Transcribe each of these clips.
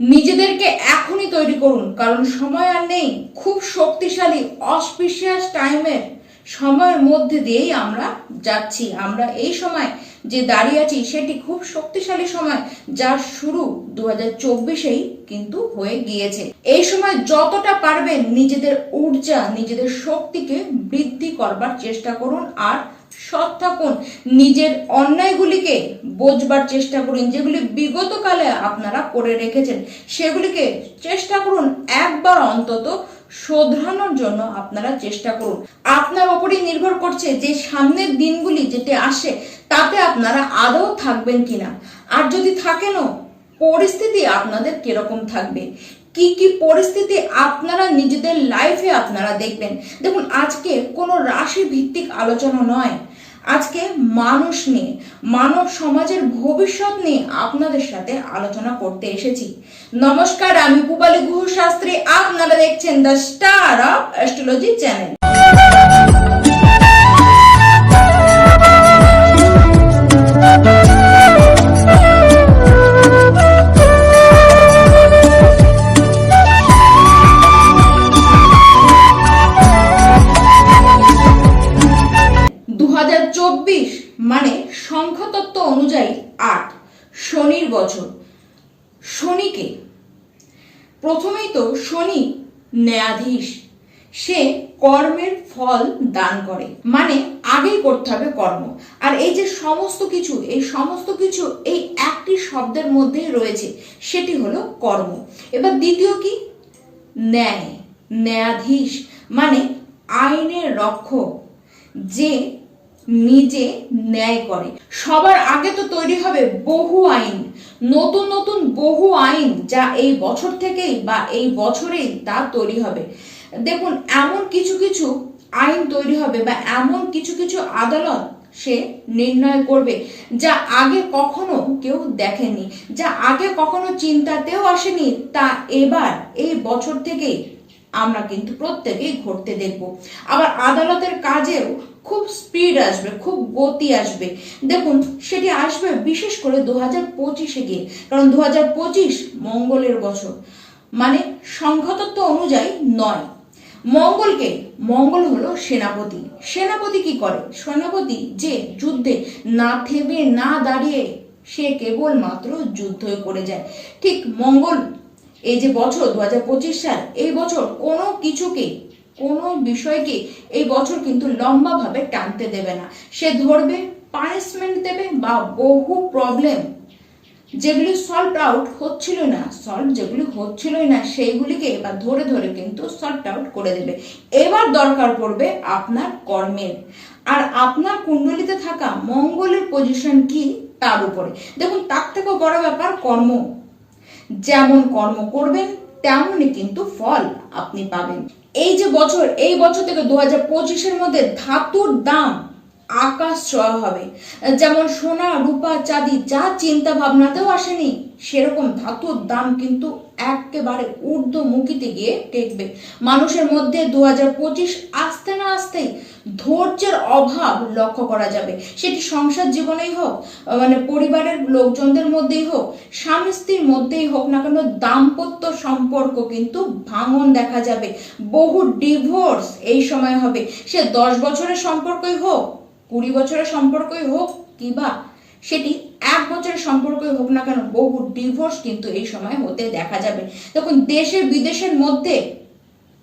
নিজেদেরকে এখনই তৈরি করুন, কারণ সময় আর নেই। খুব শক্তিশালী, অসপিশিয়াস টাইমের সময়ের মধ্যে দিয়েই আমরা যাচ্ছি। আমরা এই সময় যে দাঁড়িয়ে আছি সেটি খুব শক্তিশালী সময় যার শুরু দু হাজার চব্বিশেই কিন্তু হয়ে গিয়েছে। এই সময় যতটা পারবেন নিজেদের ঊর্জা, নিজেদের শক্তিকে বৃদ্ধি করবার চেষ্টা করুন আর সৎ থাকুন। নিজের অন্যায়গুলিকে বোঝবার চেষ্টা করুন, যেগুলি বিগতকালে আপনারা করে রেখেছেন, সেগুলিকে চেষ্টা করুন একবার অন্তত শোধরানোর জন্য আপনারা চেষ্টা করুন। আপনার ওপরই নির্ভর করছে যে সামনের দিনগুলি যেটি আসে, তাতে আপনারা আদৌ থাকবেন কিনা। আর যদি থাকেনও, পরিস্থিতি আপনাদের কীরকম থাকবে? কি কি পরিস্থিতি আপনারা নিজেদের লাইফে আপনারা দেখবেন? দেখুন, আজকে কোনো রাশি ভিত্তিক আলোচনা নয়। আজকে মানুষ নিয়ে, মানব সমাজের ভবিষ্যৎ নিয়ে আপনাদের সাথে আলোচনা করতে এসেছি। নমস্কার, আমি পুবালি গুহ শাস্ত্রী আপনারা দেখছেন the star of astrology channel. ন্যায়াধীশ সে কর্মের ফল দান করে। মানে আগেই করতে হবে কর্ম। আর এই যে সমস্ত কিছু, এই সমস্ত কিছু এই একটি শব্দের মধ্যে রয়েছে, সেটি হলো কর্ম। এবার দ্বিতীয় কি? ন্যায়। ন্যায়াধীশ মানে আইনের রক্ষক, যে নিজে ন্যায় করে। সবার আগে তো তৈরি হবে বহু আইন। নতুন নতুন বহু আইন যা এই বছর থেকেই বা এই বছরেই তা তৈরি হবে। দেখুন, এমন কিছু কিছু আইন তৈরি হবে বা এমন কিছু কিছু আদালত সে নির্ণয় করবে যা আগে কখনো কেউ দেখেনি, যা আগে কখনো চিন্তাতেও আসেনি। তা এবার, এই বছর থেকেই আমরা কিন্তু প্রত্যেকেই ঘটতে দেখব। আবার আদালতের কাজেও খুব স্পিড আসবে, খুব গতি আসবে। দেখুন, সেটি আসবে বিশেষ করে দু হাজার পঁচিশে গিয়ে, কারণ দু হাজার পঁচিশ মঙ্গলের বছর। মানে সংখ্যাতত্ত্ব অনুযায়ী নয়। মঙ্গলকে, মঙ্গল হলো সেনাপতি। সেনাপতি কি করে? সেনাপতি যে যুদ্ধে না থেমে, না দাঁড়িয়ে, সে কেবলমাত্র যুদ্ধই করে যায়। ঠিক মঙ্গল, এই যে বছর দু হাজার পঁচিশ সাল, এই বছর কোনো কিছুকে কোনো বিষয়কে এই বছর কিন্তু লম্বাভাবে টানতে দেবে না। সে ধরবে পানিশমেন্ট দেবে বা বহু প্রবলেম যেগুলি সলভ আউট হচ্ছিল না সলভ যেগুলি হচ্ছিলই না, সেইগুলিকে এবার ধরে ধরে কিন্তু সলভ আউট করে দেবে। এবার দরকার পড়বে আপনার কর্মের। আর আপনার কুণ্ডলিতে থাকা মঙ্গলের পজিশন কি? তার উপরে। দেখুন, তার থেকেও বড় ব্যাপার কর্ম। যেমন কর্ম করবেন, তেমনই কিন্তু ফল আপনি পাবেন। এই যে বছর এই বছর থেকে দু হাজার পঁচিশের মধ্যে ধাতুর দাম আকাশ ছোঁয়া হবে। যেমন সোনা, রূপা, চাঁদি, যা চিন্তা ভাবনাতেও আসেনি, সেরকম ধাতুর দাম কিন্তু একেবারে ঊর্ধ্বমুখীতে গিয়ে টেকবে। মানুষের মধ্যে দু হাজার পঁচিশ আসতে না আসতেই ধৈর্যের অভাব লক্ষ্য করা যাবে। সেটি সংসার জীবনেই হোক মানে পরিবারের লোকজনদের মধ্যেই হোক, স্বামী স্ত্রীর মধ্যেই হোক না কেন, দাম্পত্য সম্পর্ক কিন্তু ভাঙন দেখা যাবে। বহু ডিভোর্স এই সময় হবে। সে দশ বছরের সম্পর্কই হোক কুড়ি বছরের সম্পর্কই হোক কিবা সেটি এক বছরের সম্পর্কই হোক না কেন, বহু ডিভোর্স কিন্তু এই সময় হতে দেখা যাবে। তখন দেশে বিদেশের মধ্যে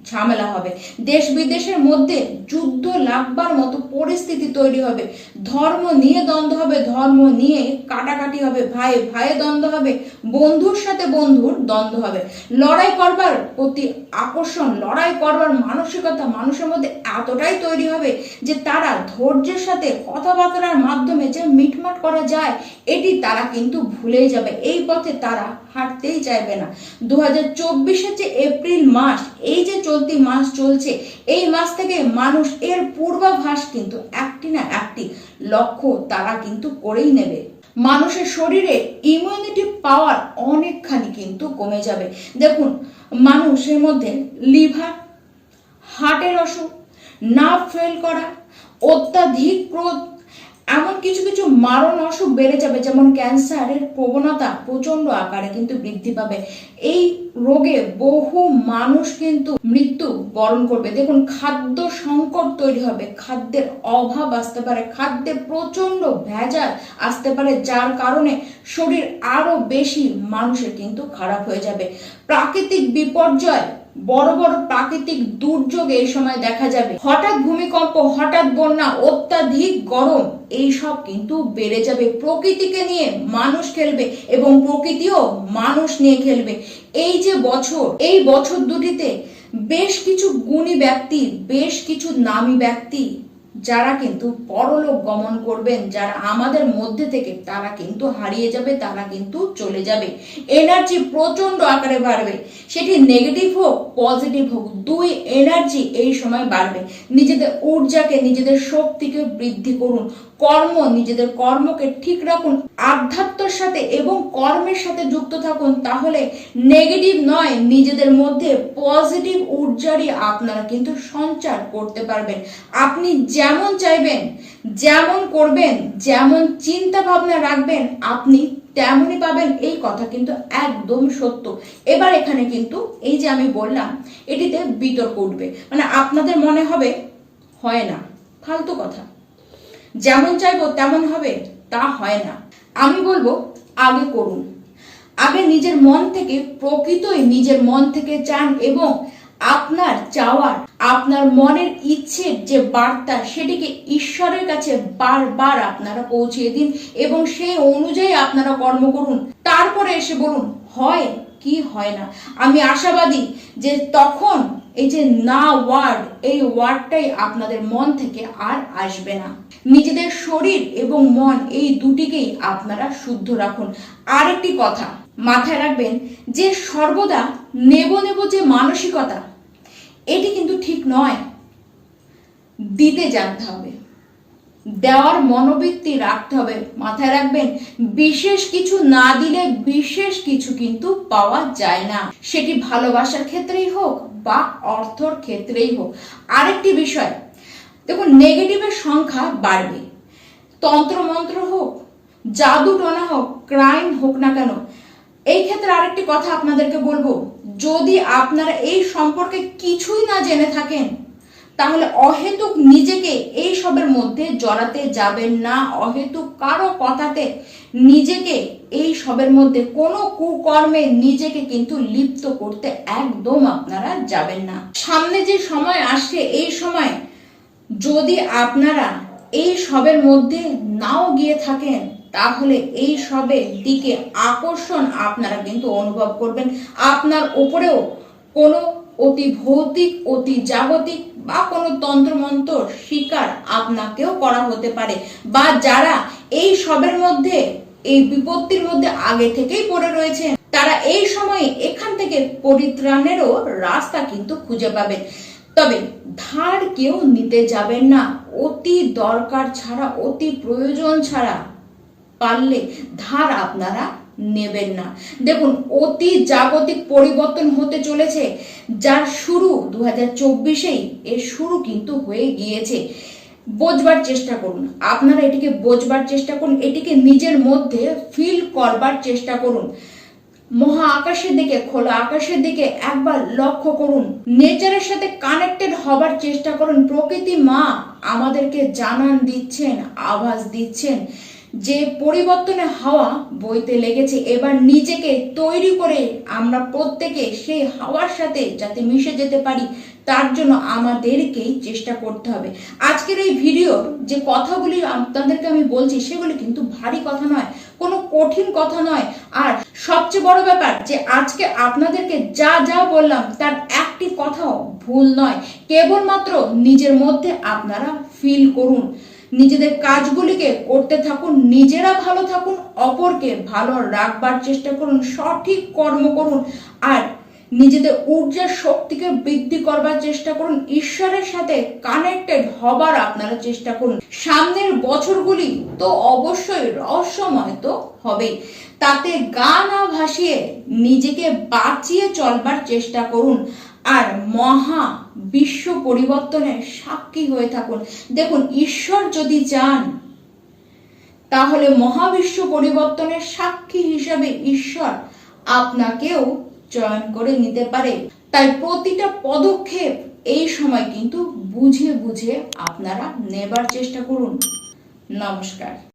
ঝামেলা হবে। দেশ বিদেশের মধ্যে যুদ্ধ লাগবার মতো পরিস্থিতি তৈরি হবে। ধর্ম নিয়ে দ্বন্দ্ব হবে, ধর্ম নিয়ে কাটাকাটি হবে, ভাই ভাইয়ে দ্বন্দ্ব হবে, বন্ধুর সাথে বন্ধুর দ্বন্দ্ব হবে। লড়াই করবার প্রতি আকর্ষণ, লড়াই করবার মানসিকতা মানুষের মধ্যে এতটাই তৈরি হবে যে তারা ধৈর্যের সাথে কথাবার্তার মাধ্যমে যে মিটমাট করা যায়, এটি তারা কিন্তু ভুলেই যাবে। এই পথে তারা হাঁটতেই চাইবে না। দু হাজার যে এপ্রিল মাস, এই যে চলতি মাস চলছে। এই মাস থেকে মানুষ এর পূর্বাভাস কিন্তু একটি না একটি লক্ষ্য তারা কিন্তু করেই নেবে। মানুষের শরীরে ইমিউনিটি পাওয়ার অনেকখানি কিন্তু কমে যাবে। দেখুন, মানুষের মধ্যে লিভার হার্টের অসুখ নার্ভ ফেল করা, অত্যাধিক ক্রোধ এমন কিছু কিছু মারণ অসুখ বেড়ে যাবে, যেমন ক্যান্সারের প্রবণতা প্রচণ্ড আকারে কিন্তু বৃদ্ধি পাবে। এই রোগে বহু মানুষ কিন্তু মৃত্যু বরণ করবে। দেখুন, খাদ্য সংকট তৈরি হবে। খাদ্যের অভাব আসতে পারে, খাদ্যে প্রচণ্ড ভেজাল আসতে পারে, যার কারণে শরীর আরও বেশি মানুষের কিন্তু খারাপ হয়ে যাবে। প্রাকৃতিক বিপর্যয় বড় বড় প্রাকৃতিক দুর্যোগ এই সময় দেখা যাবে। হঠাৎ ভূমিকম্প, হঠাৎ বন্যা, অত্যাধিক গরম, এই সব কিন্তু বেড়ে যাবে। প্রকৃতিকে নিয়ে মানুষ খেলবে এবং প্রকৃতিও মানুষ নিয়ে খেলবে। এই যে বছর, এই বছর দুটিতে বেশ কিছু গুণী ব্যক্তি, বেশ কিছু নামী ব্যক্তি যারা কিন্তু পরলোক গমন করবেন, যারা আমাদের মধ্যে থেকে তারা কিন্তু হারিয়ে যাবে, তারা কিন্তু চলে যাবে। এনার্জি প্রচণ্ড আকারে বাড়বে। সেটি নেগেটিভ হোক পজিটিভ হোক, দুই এনার্জি এই সময় বাড়বে। নিজেদের ঊর্জাকে, নিজেদের শক্তিকে বৃদ্ধি করুন। কর্ম, নিজেদের কর্মকে ঠিক রাখুন, আধ্যাত্মর সাথে এবং কর্মের সাথে যুক্ত থাকুন, তাহলে নেগেটিভ নয়, নিজেদের মধ্যে পজিটিভ ঊর্জারই আপনারা কিন্তু সঞ্চার করতে পারবেন। আপনি যেমন চাইবেন, যেমন করবেন, যেমন চিন্তা ভাবনা রাখবেন, আপনি তেমনই পাবেন। এই কথা কিন্তু একদম সত্য। এবার এখানে কিন্তু এই যে আমি বললাম, এটিতে বিতর্ক উঠবে। মানে আপনাদের মনে হবে, হয় না। ফালতু কথা। যেমন চাইব তেমন হবে, তা হয় না। আমি বলব, আগে করুন। আগে নিজের মন থেকে, প্রকৃতই নিজের মন থেকে চান এবং আপনার চাওয়ার, আপনার মনের ইচ্ছের যে বার্তা, সেটিকে ঈশ্বরের কাছে বারবার আপনারা পৌঁছিয়ে দিন এবং সেই অনুযায়ী আপনারা কর্ম করুন। তারপরে এসে বলুন, হয় কি হয় না। আমি আশাবাদী যে তখন এই যে না ওয়ার্ড এই ওয়ার্ডটাই আপনাদের মন থেকে আর আসবে না। নিজেদের শরীর এবং মন এই দুটিকেই আপনারা শুদ্ধ রাখুন। আরেকটি কথা মাথায় রাখবেন যে সর্বদা নেব নেব যে মানসিকতা, এটি কিন্তু ঠিক নয়। দিতে জানতে হবে। দেওয়ার মনোবৃত্তি রাখতে হবে। মাথায় রাখবেন, বিশেষ কিছু না দিলে বিশেষ কিছু কিন্তু পাওয়া যায় না। সেটি ভালোবাসার ক্ষেত্রেই হোক বা অর্থর ক্ষেত্রেই হোক। আরেকটি বিষয়, দেখুন নেগেটিভের সংখ্যা বাড়বে। তন্ত্রমন্ত্র হোক জাদু টনা হোক ক্রাইম হোক না কেন, এই ক্ষেত্রে আরেকটি কথা আপনাদেরকে বলব। যদি আপনারা এই সম্পর্কে কিছুই না জেনে থাকেন তাহলে অহেতুক নিজেকে এই সবের মধ্যে জড়াতে যাবেন না। অহেতুক কারও কথাতে নিজেকে এই সবের মধ্যে কোনো কুকর্মে নিজেকে কিন্তু লিপ্ত করতে একদম আপনারা যাবেন না। সামনে যে সময় আসছে, এই সময় যদি আপনারা এই সবের মধ্যে নাও গিয়ে থাকেন, তাহলে এই সবের দিকে আকর্ষণ আপনারা কিন্তু অনুভব করবেন। আপনার উপরেও কোনো অতি ভৌতিক, অতি জাগতিক বা কোনো তন্ত্রমন্ত্র শিকার আপনাকেও করা হতে পারে বা যারা এই সবের মধ্যে, এই বিপত্তির মধ্যে আগে থেকেই পড়ে রয়েছে তারা এই সময়ে এখান থেকে পরিত্রাণেরও রাস্তা কিন্তু খুঁজে পাবেন। তবে ধার কেউ নিতে যাবেন না। অতি দরকার ছাড়া, অতি প্রয়োজন ছাড়া পারলে ধার আপনারা নেবেন না। দেখুন, অতি জাগতিক পরিবর্তন হতে চলেছে। যার শুরু দু হাজার চব্বিশেই, এর শুরু কিন্তু হয়ে গিয়েছে। বোঝবার চেষ্টা করুন। আপনারা এটিকে বোঝবার চেষ্টা করুন। এটিকে নিজের মধ্যে ফিল করবার চেষ্টা করুন। মহা আকাশের দিকে, খোলা আকাশের দিকে একবার লক্ষ্য করুন। নেচারের সাথে কানেক্টেড হবার চেষ্টা করুন। প্রকৃতি মা আমাদেরকে জানান দিচ্ছেন আভাস দিচ্ছেন। যে পরিবর্তনে হাওয়া বইতে লেগেছে, এবার নিজেকে তৈরি করে আমরা প্রত্যেকে সেই হাওয়ার সাথে যাতে মিশে যেতে পারি, তার জন্য আমাদেরকেই চেষ্টা করতে হবে। আজকের এই ভিডিও যে কথাগুলি আপনাদেরকে আমি বলছি, সেগুলি কিন্তু ভারী কথা নয়, কোনো কঠিন কথা নয়। আর সবচেয়ে বড় ব্যাপার যে আজকে আপনাদেরকে যা যা বললাম, তার একটি কথাও ভুল নয়। কেবলমাত্র নিজের মধ্যে আপনারা ফিল করুন। নিজেদের কাজগুলিকে করতে থাকুন, নিজেরা ভালো থাকুন, অপরকে ভালো রাখবার চেষ্টা করুন, সঠিক কর্ম করুন, আর নিজেদের ঊর্জার শক্তিকে বৃদ্ধি করবার চেষ্টা করুন, ঈশ্বরের সাথে কানেক্টেড হবার আপনারা চেষ্টা করুন। সামনের বছরগুলি তো অবশ্যই রহস্যময় তো হবেই। তাতে গা না ভাসিয়ে নিজেকে বাঁচিয়ে চলবার চেষ্টা করুন। আর মহা বিশ্ব পরিবর্তনের সাক্ষী হয়ে থাকুন। দেখুন, ঈশ্বর যদি চান, তাহলে মহাবিশ্ব পরিবর্তনের সাক্ষী হিসাবে ঈশ্বর আপনাকেও চয়ন করে নিতে পারে। তাই প্রতিটা পদক্ষেপ এই সময় কিন্তু বুঝে বুঝে আপনারা নেবার চেষ্টা করুন। নমস্কার।